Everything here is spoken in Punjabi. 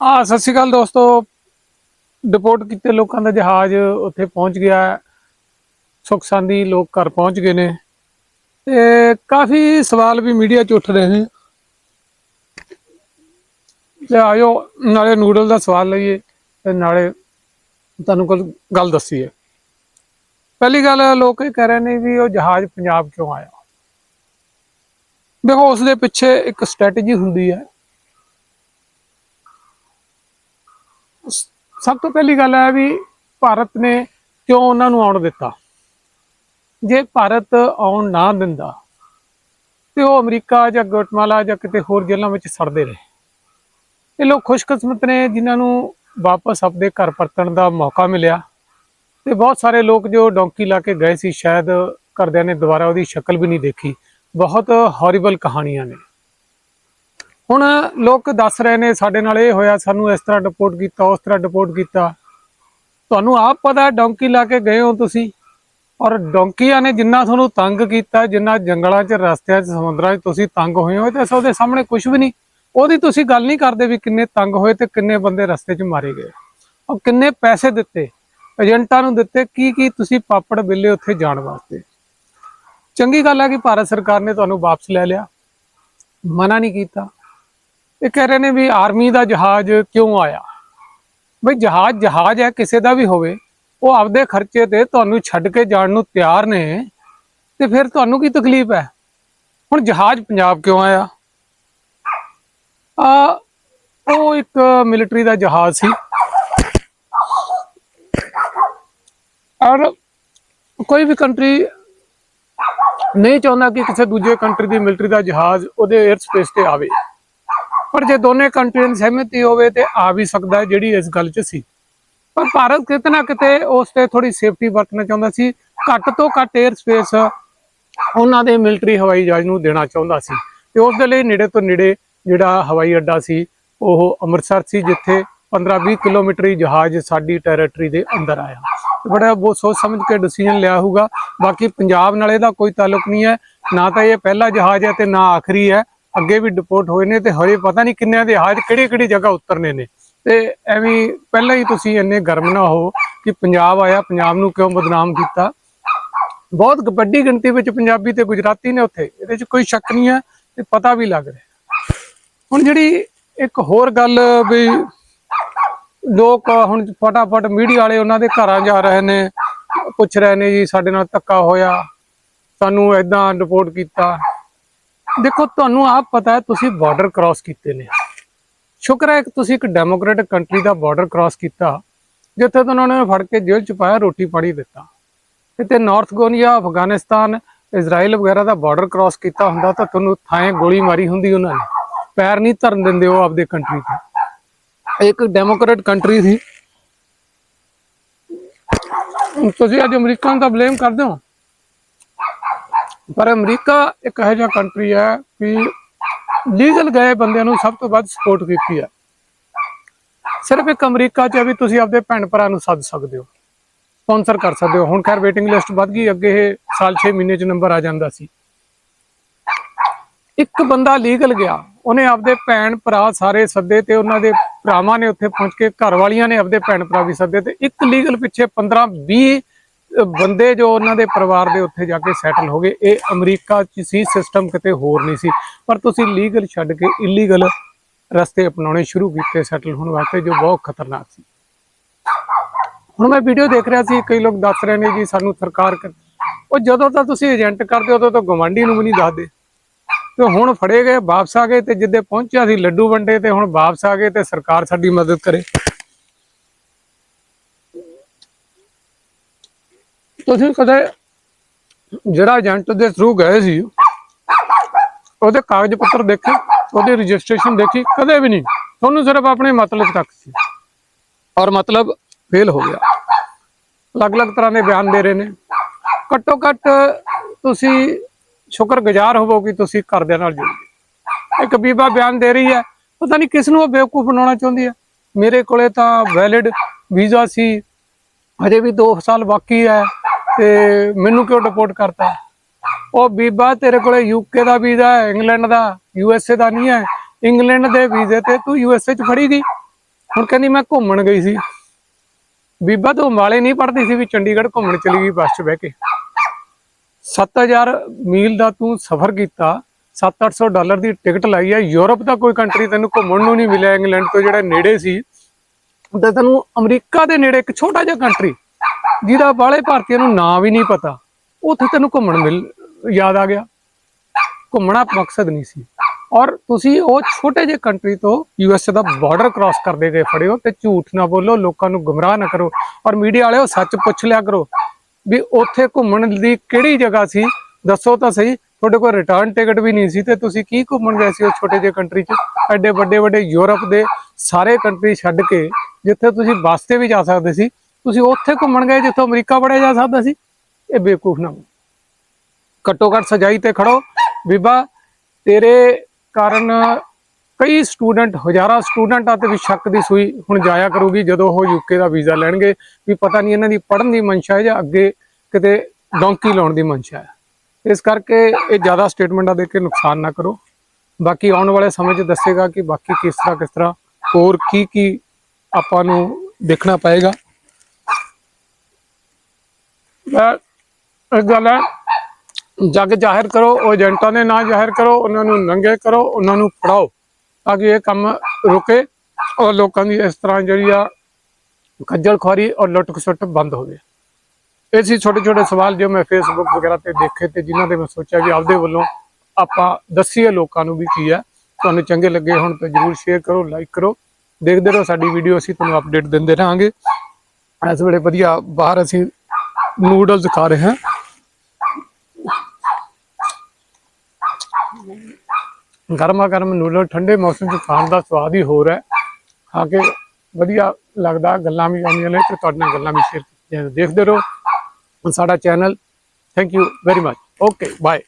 ਆ ਸਤਿ ਸ਼੍ਰੀ ਅਕਾਲ ਦੋਸਤੋ। ਡਿਪੋਰਟ ਕੀਤੇ ਲੋਕਾਂ ਦਾ ਜਹਾਜ਼ ਉੱਥੇ ਪਹੁੰਚ ਗਿਆ ਹੈ। ਸੁੱਖ ਸਾਂਦੀ ਲੋਕ ਘਰ ਪਹੁੰਚ ਗਏ ਨੇ। ਤੇ ਕਾਫੀ ਸਵਾਲ ਵੀ ਮੀਡੀਆ 'ਚ ਉੱਠ ਰਹੇ ਨੇ। ਤੇ ਆਇਓ, ਨਾਲੇ ਨੂਡਲ ਦਾ ਸਵਾਲ ਲਈਏ ਤੇ ਨਾਲੇ ਤੁਹਾਨੂੰ ਕੋਲ ਗੱਲ ਦੱਸੀਏ। ਪਹਿਲੀ ਗੱਲ, ਲੋਕ ਇਹ ਕਹਿ ਰਹੇ ਨੇ ਵੀ ਉਹ ਜਹਾਜ਼ ਪੰਜਾਬ ਕਿਉਂ ਆਇਆ। ਦੇਖੋ ਉਸ ਦੇ ਪਿੱਛੇ ਇੱਕ ਸਟ੍ਰੈਟਜੀ ਹੁੰਦੀ ਹੈ। ਸਭ ਤੋਂ ਪਹਿਲੀ ਗੱਲ ਹੈ ਵੀ ਭਾਰਤ ਨੇ ਕਿਉਂ ਉਹਨਾਂ ਨੂੰ ਆਉਣ ਦਿੱਤਾ? ਜੇ ਭਾਰਤ ਆਉਣ ਨਾ ਦਿੰਦਾ, ਤੇ ਉਹ ਅਮਰੀਕਾ ਜਾਂ ਗਟਮਾਲਾ ਜਾਂ ਕਿਤੇ ਹੋਰ ਜੇਲ੍ਹਾਂ ਵਿੱਚ ਸੜਦੇ ਰਹੇ। ਇਹ ਲੋਕ ਖੁਸ਼ਕਿਸਮਤ ਨੇ, ਜਿਨ੍ਹਾਂ ਨੂੰ ਵਾਪਸ ਆਪਣੇ ਘਰ ਪਰਤਣ ਦਾ ਮੌਕਾ ਮਿਲਿਆ। ਤੇ ਬਹੁਤ ਸਾਰੇ ਲੋਕ ਜੋ ਡੌਂਕੀ ਲਾ ਕੇ ਗਏ ਸੀ, ਸ਼ਾਇਦ ਘਰਦਿਆਂ ਨੇ ਦੁਬਾਰਾ ਉਹਦੀ ਸ਼ਕਲ ਵੀ ਨਹੀਂ ਦੇਖੀ। ਬਹੁਤ ਹੌਰੀਬਲ ਕਹਾਣੀਆਂ ਨੇ। ਹੁਣ ਲੋਕ ਦੱਸ ਰਹੇ ਨੇ, ਸਾਡੇ ਨਾਲ ਇਹ ਹੋਇਆ, ਸਾਨੂੰ ਇਸ ਤਰ੍ਹਾਂ ਰਿਪੋਰਟ ਕੀਤਾ, ਉਸ ਤਰ੍ਹਾਂ ਰਿਪੋਰਟ ਕੀਤਾ। ਤੁਹਾਨੂੰ ਆਪ ਪਤਾ ਹੈ, ਡੌਂਕੀ ਲਾ ਕੇ ਗਏ ਹੋ ਤੁਸੀਂ। ਔਰ ਡੌਂਕੀਆਂ ਨੇ ਜਿੰਨਾ ਤੁਹਾਨੂੰ ਤੰਗ ਕੀਤਾ, ਜਿੰਨਾ ਜੰਗਲਾਂ 'ਚ, ਰਸਤਿਆਂ 'ਚ, ਸਮੁੰਦਰਾਂ 'ਚ ਤੁਸੀਂ ਤੰਗ ਹੋਏ ਹੋ ਤੇ ਉਹਦੇ ਸਾਹਮਣੇ ਕੁਝ ਵੀ ਨਹੀਂ। ਉਹਦੀ ਤੁਸੀਂ ਗੱਲ ਨਹੀਂ ਕਰਦੇ ਵੀ ਕਿੰਨੇ ਤੰਗ ਹੋਏ ਤੇ ਕਿੰਨੇ ਬੰਦੇ ਰਸਤੇ 'ਚ ਮਾਰੇ ਗਏ। ਔਰ ਕਿੰਨੇ ਪੈਸੇ ਦਿੱਤੇ, ਏਜੰਟਾਂ ਨੂੰ ਦਿੱਤੇ ਕੀ ਕੀ ਤੁਸੀਂ ਪਾਪੜ ਬਿੱਲੇ ਉੱਥੇ ਜਾਣ ਵਾਸਤੇ। ਚੰਗੀ ਗੱਲ ਹੈ ਕਿ ਭਾਰਤ ਸਰਕਾਰ ਨੇ ਤੁਹਾਨੂੰ ਵਾਪਸ ਲੈ ਲਿਆ। ਮਨਾ ਨਹੀਂ ਕੀਤਾ। ਇਹ ਕਹਿ ਰਹੇ ਨੇ ਵੀ ਆਰਮੀ ਦਾ ਜਹਾਜ਼ ਕਿਉਂ ਆਇਆ? ਬਈ ਜਹਾਜ਼ ਜਹਾਜ਼ ਹੈ, ਕਿਸੇ ਦਾ ਵੀ ਹੋਵੇ, ਉਹ ਆਪਦੇ ਖਰਚੇ ਤੇ ਤੁਹਾਨੂੰ ਛੱਡ ਕੇ ਜਾਣ ਨੂੰ ਤਿਆਰ ਨੇ, ਤੇ ਫਿਰ ਤੁਹਾਨੂੰ ਕੀ ਤਕਲੀਫ ਹੈ? ਹੁਣ ਜਹਾਜ਼ ਪੰਜਾਬ ਕਿਉਂ ਆਇਆ? ਆ ਉਹ ਇੱਕ ਮਿਲਟਰੀ ਦਾ ਜਹਾਜ਼ ਸੀ। ਔਰ ਕੋਈ ਵੀ ਕੰਟਰੀ ਨਹੀਂ ਚਾਹੁੰਦਾ ਕਿ ਕਿਸੇ ਦੂਜੇ ਕੰਟਰੀ ਦੀ ਮਿਲਟਰੀ ਦਾ ਜਹਾਜ਼ ਉਹਦੇ 에ਅਰ ਸਪੇਸ ਤੇ ਆਵੇ। ਪਰ ਜੇ ਦੋਨੇ ਕੰਟਰੀਆਂ ਦੀ ਸਹਿਮਤੀ ਹੋਵੇ ਤੇ ਆ ਵੀ ਸਕਦਾ ਜਿਹੜੀ ਇਸ ਗੱਲ 'ਚ ਸੀ। ਪਰ ਭਾਰਤ ਕਿਤੇ ਨਾ ਕਿਤੇ ਉਸ ਤੇ ਥੋੜੀ ਸੇਫਟੀ ਵਰਤਣਾ ਚਾਹੁੰਦਾ ਸੀ। ਘੱਟ ਤੋਂ ਘੱਟ 에ਅਰ ਸਪੇਸ ਉਹਨਾਂ ਦੇ ਮਿਲਟਰੀ ਹਵਾਈ ਜਹਾਜ਼ ਨੂੰ ਦੇਣਾ ਚਾਹੁੰਦਾ ਸੀ। ਤੇ ਉਸ ਦੇ ਲਈ ਨੇੜੇ ਤੋਂ ਨੇੜੇ ਜਿਹੜਾ ਹਵਾਈ ਅੱਡਾ ਸੀ, ਉਹ ਅੰਮ੍ਰਿਤਸਰ ਸੀ, ਜਿੱਥੇ 15-20 ਕਿਲੋਮੀਟਰੀ ਜਹਾਜ਼ ਸਾਡੀ ਟੈਰੀਟਰੀ ਦੇ ਅੰਦਰ ਆਇਆ। ਬੜਾ ਬਹੁਤ ਸੋਚ ਸਮਝ ਕੇ ਡਿਸੀਜਨ ਲਿਆ ਹੋਊਗਾ। ਬਾਕੀ ਪੰਜਾਬ ਨਾਲ ਇਹਦਾ ਕੋਈ ਤਾਲੁਕ ਨਹੀਂ ਹੈ। ਨਾ ਤਾਂ ਇਹ ਪਹਿਲਾ ਜਹਾਜ਼ ਹੈ ਤੇ ਨਾ ਆਖਰੀ ਹੈ। ਅੱਗੇ ਵੀ ਡਿਪੋਰਟ ਹੋਏ ਨੇ ਤੇ ਹਰੇ ਪਤਾ ਨਹੀਂ ਕਿੰਨਿਆਂ ਦੇ ਹਾਜ਼ ਕਿਹੜੀ ਕਿਹੜੀ ਜਗ੍ਹਾ ਉਤਰਨੇ ਨੇ। ਤੇ ਐਵੇਂ ਪਹਿਲਾਂ ਹੀ ਤੁਸੀਂ ਇੰਨੇ ਗਰਮ ਨਾ ਹੋ ਕਿ ਪੰਜਾਬ ਆਇਆ, ਪੰਜਾਬ ਨੂੰ ਕਿਉਂ ਬਦਨਾਮ ਕੀਤਾ। ਬਹੁਤ ਵੱਡੀ ਗਿਣਤੀ ਵਿੱਚ ਪੰਜਾਬੀ ਤੇ ਗੁਜਰਾਤੀ ਨੇ ਉੱਥੇ। ਇਹਦੇ 'ਚ ਕੋਈ ਸ਼ੱਕ ਨਹੀਂ ਹੈ ਤੇ ਪਤਾ ਵੀ ਲੱਗ ਰਿਹਾ। ਹੁਣ ਜਿਹੜੀ ਇੱਕ ਹੋਰ ਗੱਲ ਵੀ ਲੋਕ ਹੁਣ ਫਟਾਫਟ ਮੀਡੀਆ ਵਾਲੇ ਉਹਨਾਂ ਦੇ ਘਰਾਂ ਜਾ ਰਹੇ ਨੇ, ਪੁੱਛ ਰਹੇ ਨੇ ਜੀ ਸਾਡੇ ਨਾਲ ਧੱਕਾ ਹੋਇਆ, ਸਾਨੂੰ ਐਦਾਂ ਰਿਪੋਰਟ ਕੀਤਾ। ਦੇਖੋ, ਤੁਹਾਨੂੰ ਆਪ ਪਤਾ ਹੈ, ਤੁਸੀਂ ਬਾਰਡਰ ਕ੍ਰਾਸ ਕੀਤੇ ਨੇ। ਸ਼ੁਕਰ ਹੈ ਕਿ ਤੁਸੀਂ ਇੱਕ ਡੈਮੋਕ੍ਰੈਟਿਕ ਕੰਟਰੀ ਦਾ ਬਾਰਡਰ ਕ੍ਰਾਸ ਕੀਤਾ, ਜਿੱਥੇ ਤੋਂ ਉਹਨਾਂ ਨੇ ਫੜ ਕੇ ਜੇਲ੍ਹ ਚ ਪਾਇਆ, ਰੋਟੀ ਪਾਣੀ ਦਿੱਤਾ। ਕਿਤੇ ਨਾਰਥ ਕੋਰੀਆ ਅਫਗਾਨਿਸਤਾਨ ਇਜ਼ਰਾਈਲ ਵਗੈਰਾ ਦਾ ਬਾਰਡਰ ਕ੍ਰਾਸ ਕੀਤਾ ਹੁੰਦਾ, ਤਾਂ ਤੁਹਾਨੂੰ ਥਾਂ ਗੋਲੀ ਮਾਰੀ ਹੁੰਦੀ ਉਹਨਾਂ ਨੇ। ਪੈਰ ਨਹੀਂ ਧਰਨ ਦਿੰਦੇ ਉਹ ਆਪਦੇ ਕੰਟਰੀ ਤੇ। ਇੱਕ ਡੈਮੋਕ੍ਰੈਟ ਕੰਟਰੀ ਸੀ। ਤੁਸੀਂ ਅੱਜ ਅਮਰੀਕਾ ਨੂੰ ਤਾਂ ਬਲੇਮ ਕਰਦੇ ਹੋ। ਪਰ ਅਮਰੀਕਾ ਇੱਕ ਇਹੋ ਜਿਹਾ ਕੰਟਰੀ ਹੈ ਕਿ ਲੀਗਲ ਗਏ ਬੰਦਿਆਂ ਨੂੰ ਸਭ ਤੋਂ ਵੱਧ ਸਪੋਰਟ ਕੀਤੀ ਹੈ। ਸਿਰਫ ਇੱਕ ਅਮਰੀਕਾ 'ਚ ਵੀ ਤੁਸੀਂ ਆਪਦੇ ਭੈਣ ਭਰਾ ਨੂੰ ਸੱਦ ਸਕਦੇ ਹੋ ਸਪਾਂਸਰ ਕਰ ਸਕਦੇ ਹੋ। ਹੁਣ ਖੈਰ ਵੇਟਿੰਗ ਲਿਸਟ ਵੱਧ ਗਈ, ਅੱਗੇ ਇਹ ਸਾਲ 6 ਮਹੀਨੇ 'ਚ ਨੰਬਰ ਆ ਜਾਂਦਾ ਸੀ। ਇੱਕ ਬੰਦਾ ਲੀਗਲ ਗਿਆ, ਉਹਨੇ ਆਪਦੇ ਭੈਣ ਭਰਾ ਸਾਰੇ ਸੱਦੇ ਤੇ ਉਹਨਾਂ ਦੇ ਭਰਾਵਾਂ ਨੇ ਉੱਥੇ ਪਹੁੰਚ ਕੇ ਘਰ ਵਾਲੀਆਂ ਨੇ ਆਪਦੇ ਭੈਣ ਭਰਾ ਵੀ ਸੱਦੇ ਤੇ ਇੱਕ ਲੀਗਲ ਪਿੱਛੇ 15 20 ਬੰਦੇ ਜੋ ਉਹਨਾਂ ਦੇ ਪਰਿਵਾਰ ਦੇ ਉੱਥੇ ਜਾ ਕੇ ਸੈਟਲ ਹੋ ਗਏ। ਇਹ ਅਮਰੀਕਾ 'ਚ ਸੀ ਸਿਸਟਮ ਕਿਤੇ ਹੋਰ ਨਹੀਂ ਸੀ। ਪਰ ਤੁਸੀਂ ਲੀਗਲ ਛੱਡ ਕੇ ਇਲੀਗਲ ਰਸਤੇ ਅਪਣਾਉਣੇ ਸ਼ੁਰੂ ਕੀਤੇ ਸੈਟਲ ਹੋਣ ਵਾਸਤੇ, ਜੋ ਬਹੁਤ ਖਤਰਨਾਕ ਸੀ। ਹੁਣ ਮੈਂ ਵੀਡੀਓ ਦੇਖ ਰਿਹਾ ਸੀ, ਕਈ ਲੋਕ ਦੱਸ ਰਹੇ ਨੇ ਜੀ, ਸਾਨੂੰ ਸਰਕਾਰ ਕਰ- ਉਹ ਜਦੋਂ ਤਾਂ ਤੁਸੀਂ ਏਜੰਟ ਕਰਦੇ, ਉਦੋਂ ਤਾਂ ਗਵਾਂਢੀ ਨੂੰ ਵੀ ਨਹੀਂ ਦੱਸਦੇ। ਤੇ ਹੁਣ ਫੜੇ ਗਏ, ਵਾਪਸ ਆ ਗਏ, ਤੇ ਜਿੱਦੇ ਪਹੁੰਚਿਆ ਸੀ ਲੱਡੂ ਵੰਡੇ, ਤੇ ਹੁਣ ਵਾਪਸ ਆ ਗਏ, ਤੇ ਸਰਕਾਰ ਸਾਡੀ ਮਦਦ ਕਰੇ। ਤੁਸੀਂ ਕਦੇ ਜਿਹੜਾ ਏਜੰਟ ਦੇ ਥਰੂ ਗਏ ਸੀ, ਉਹਦੇ ਕਾਗਜ਼ ਪੱਤਰ ਦੇਖੇ, ਉਹਦੀ ਰਜਿਸਟ੍ਰੇਸ਼ਨ ਦੇਖੀ, ਕਦੇ ਵੀ ਨਹੀਂ। ਤੁਹਾਨੂੰ ਸਿਰਫ ਆਪਣੇ ਮਤਲਬ ਤੱਕ ਸੀ। ਔਰ ਮਤਲਬ ਫੇਲ ਹੋ ਗਿਆ। ਅਲੱਗ-ਅਲੱਗ ਤਰ੍ਹਾਂ ਦੇ ਬਿਆਨ ਦੇ ਰਹੇ ਨੇ। ਘੱਟੋ ਘੱਟ ਤੁਸੀਂ ਸ਼ੁਕਰਗੁਜ਼ਾਰ ਹੋਵੋ ਕਿ ਤੁਸੀਂ ਘਰਦਿਆਂ ਨਾਲ ਜੁੜ ਗਏ ਇੱਕ ਬੀਬਾ ਬਿਆਨ ਦੇ ਰਹੀ ਹੈ, ਪਤਾ ਨਹੀਂ ਕਿਸ ਨੂੰ ਉਹ ਬੇਵਕੂਫ ਬਣਾਉਣਾ ਚਾਹੁੰਦੀ ਹੈ। ਮੇਰੇ ਕੋਲੇ ਤਾਂ ਵੈਲਿਡ ਵੀਜ਼ਾ ਸੀ। ਹਜੇ ਵੀ 2 ਸਾਲ ਬਾਕੀ ਹੈ। ਤੇ ਮੈਨੂੰ ਕਿਉਂ ਡਿਪੋਰਟ ਕਰਤਾ? ਉਹ ਬੀਬਾ ਤੇਰੇ ਕੋਲੇ ਯੂਕੇ ਦਾ ਵੀਜ਼ਾ ਹੈ, ਇੰਗਲੈਂਡ ਦਾ ਯੂਐਸਏ ਦਾ ਨਹੀਂ ਹੈ। ਇੰਗਲੈਂਡ ਦੇ ਵੀਜ਼ੇ ਤੇ ਤੂੰ ਯੂਐਸਏ ਚ ਫੜੀ ਗਈ ਹੁਣ ਕਹਿੰਦੀ ਮੈਂ ਘੁੰਮਣ ਗਈ ਸੀ। ਬੀਬਾ ਤੂੰ ਮਾਲੇ ਨਹੀਂ ਪੜਦੀ ਸੀ ਵੀ ਚੰਡੀਗੜ੍ਹ ਘੁੰਮਣ ਚਲੀ ਗਈ ਬੱਸ 'ਚ ਬਹਿ ਕੇ। 7000 ਮੀਲ ਦਾ ਤੂੰ ਸਫ਼ਰ ਕੀਤਾ। 7-800 ਡਾਲਰ ਦੀ ਟਿਕਟ ਲਾਈ ਹੈ ਯੂਰਪ ਦਾ ਕੋਈ ਕੰਟਰੀ ਤੈਨੂੰ ਘੁੰਮਣ ਨੂੰ ਨਹੀਂ ਮਿਲਿਆ। ਇੰਗਲੈਂਡ ਤੋਂ ਜਿਹੜਾ ਨੇੜੇ ਸੀ, ਤੇ ਤੈਨੂੰ ਅਮਰੀਕਾ ਦੇ ਨੇੜੇ ਇੱਕ ਛੋਟਾ ਜਿਹਾ ਕੰਟਰੀ ਜਿਹਦਾ ਬਾਹਲੇ ਭਾਰਤੀਆਂ ਨੂੰ ਨਾਂ ਵੀ ਨਹੀਂ ਪਤਾ, ਉੱਥੇ ਤੈਨੂੰ ਘੁੰਮਣ ਮਿਲ, ਯਾਦ ਆ ਗਿਆ। ਘੁੰਮਣਾ ਮਕਸਦ ਨਹੀਂ ਸੀ। ਔਰ ਤੁਸੀਂ ਉਹ ਛੋਟੇ ਜਿਹੇ ਕੰਟਰੀ ਤੋਂ ਯੂਐਸਏ ਦਾ ਬਾਰਡਰ ਕ੍ਰਾਸ ਕਰਦੇ ਗਏ ਫੜੇ ਹੋ ਤੇ ਝੂਠ ਨਾ ਬੋਲੋ, ਲੋਕਾਂ ਨੂੰ ਗੁੰਮਰਾਹ ਨਾ ਕਰੋ ਔਰ ਮੀਡੀਆ ਵਾਲਿਓ ਸੱਚ ਪੁੱਛ ਲਿਆ ਕਰੋ ਵੀ ਉੱਥੇ ਘੁੰਮਣ ਦੀ ਕਿਹੜੀ ਜਗ੍ਹਾ ਸੀ? ਦੱਸੋ ਤਾਂ ਸਹੀ, ਤੁਹਾਡੇ ਕੋਲ ਰਿਟਰਨ ਟਿਕਟ ਵੀ ਨਹੀਂ ਸੀ ਤੇ ਤੁਸੀਂ ਕੀ ਘੁੰਮਣ ਗਏ ਸੀ ਉਸ ਛੋਟੇ ਜਿਹੇ ਕੰਟਰੀ 'ਚ? ਐਡੇ ਵੱਡੇ ਵੱਡੇ ਯੂਰਪ ਦੇ ਸਾਰੇ ਕੰਟਰੀ ਛੱਡ ਕੇ ਜਿੱਥੇ ਤੁਸੀਂ ਬੱਸ ਤੇ ਵੀ ਜਾ ਸਕਦੇ ਸੀ ਤੁਸੀਂ ਉੱਥੇ ਘੁੰਮਣ ਗਏ ਜਿੱਥੋਂ ਅਮਰੀਕਾ ਵੜਿਆ ਜਾ ਸਕਦਾ ਸੀ? ਇਹ ਬੇਵਕੂਫ ਨਾ ਬਣੋ। ਘੱਟੋ ਘੱਟ ਸਜਾਈ ਤੇ ਖੜੋ। ਬੀਬਾ, ਤੇਰੇ ਕਾਰਨ ਕਈ ਸਟੂਡੈਂਟ, ਹਜ਼ਾਰਾਂ ਸਟੂਡੈਂਟਾਂ ਤੇ ਵੀ ਸ਼ੱਕ ਦੀ ਸੂਈ ਹੁਣ ਜਾਇਆ ਕਰੂਗੀ ਜਦੋਂ ਉਹ ਯੂਕੇ ਦਾ ਵੀਜ਼ਾ ਲੈਣਗੇ। ਵੀ ਪਤਾ ਨਹੀਂ ਇਹਨਾਂ ਦੀ ਪੜ੍ਹਨ ਦੀ ਮਨਸ਼ਾ ਹੈ ਜਾਂ ਅੱਗੇ ਕਿਤੇ ਡੌਂਕੀ ਲਾਉਣ ਦੀ ਮਨਸ਼ਾ ਹੈ। ਇਸ ਕਰਕੇ ਇਹ ਜ਼ਿਆਦਾ ਸਟੇਟਮੈਂਟਾਂ ਦੇ ਕੇ ਨੁਕਸਾਨ ਨਾ ਕਰੋ। ਬਾਕੀ ਆਉਣ ਵਾਲੇ ਸਮੇਂ 'ਚ ਦੱਸੇਗਾ ਕਿ ਬਾਕੀ ਕਿਸ ਤਰ੍ਹਾਂ ਕਿਸ ਤਰ੍ਹਾਂ ਹੋਰ ਕੀ ਕੀ ਆਪਾਂ ਨੂੰ ਦੇਖਣਾ ਪਏਗਾ। ਮੈਂ ਇੱਕ ਗੱਲ ਹੈ, ਜੱਗ ਜਾਹਿਰ ਕਰੋ, ਉਹ ਏਜੰਟਾਂ ਦੇ ਨਾਂ ਜ਼ਾਹਿਰ ਕਰੋ, ਉਹਨਾਂ ਨੂੰ ਨੰਗੇ ਕਰੋ, ਉਹਨਾਂ ਨੂੰ ਫੜਾਓ, ਤਾਂ ਕਿ ਇਹ ਕੰਮ ਰੁਕੇ ਔਰ ਲੋਕਾਂ ਦੀ ਇਸ ਤਰ੍ਹਾਂ ਜਿਹੜੀ ਆ ਖੱਜਲ ਖੁਆਰੀ ਔਰ ਲੁੱਟ ਖਸੁੱਟ ਬੰਦ ਹੋਵੇ ਇਹ ਸੀ ਛੋਟੇ ਛੋਟੇ ਸਵਾਲ ਜੋ ਮੈਂ ਫੇਸਬੁੱਕ ਵਗੈਰਾ ਤੇ ਦੇਖੇ ਤੇ ਜਿਨ੍ਹਾਂ ਦੇ ਮੈਂ ਸੋਚਿਆ ਵੀ ਆਪਦੇ ਵੱਲੋਂ ਆਪਾਂ ਦੱਸੀਏ ਲੋਕਾਂ ਨੂੰ ਵੀ ਕੀ ਹੈ। ਤੁਹਾਨੂੰ ਚੰਗੇ ਲੱਗੇ ਹੁਣ ਤਾਂ ਜਰੂਰ ਸ਼ੇਅਰ ਕਰੋ ਲਾਈਕ ਕਰੋ। ਦੇਖਦੇ ਰਹੋ ਸਾਡੀ ਵੀਡੀਓ ਅਸੀਂ ਤੁਹਾਨੂੰ ਅਪਡੇਟ ਦਿੰਦੇ ਰਹਾਂਗੇ। ਇਸ ਵੇਲੇ ਵਧੀਆ ਬਾਹਰ ਅਸੀਂ ਨੂਡਲਸ ਖਾ ਰਹੇ ਹਾਂ। ਗਰਮਾ ਗਰਮ ਨੂਡਲ ਠੰਡੇ ਮੌਸਮ 'ਚ ਖਾਣ ਦਾ ਸਵਾਦ ਹੀ ਹੋਰ ਹੈ। ਖਾ ਕੇ ਵਧੀਆ ਲੱਗਦਾ, ਗੱਲਾਂ ਵੀ ਆਉਂਦੀਆਂ ਨੇ ਤੇ ਤੁਹਾਡੇ ਨਾਲ ਗੱਲਾਂ ਵੀ ਸ਼ੇਅਰ ਕੀਤੀਆਂ ਦੇਖਦੇ ਰਹੋ ਸਾਡਾ channel thank you very much okay bye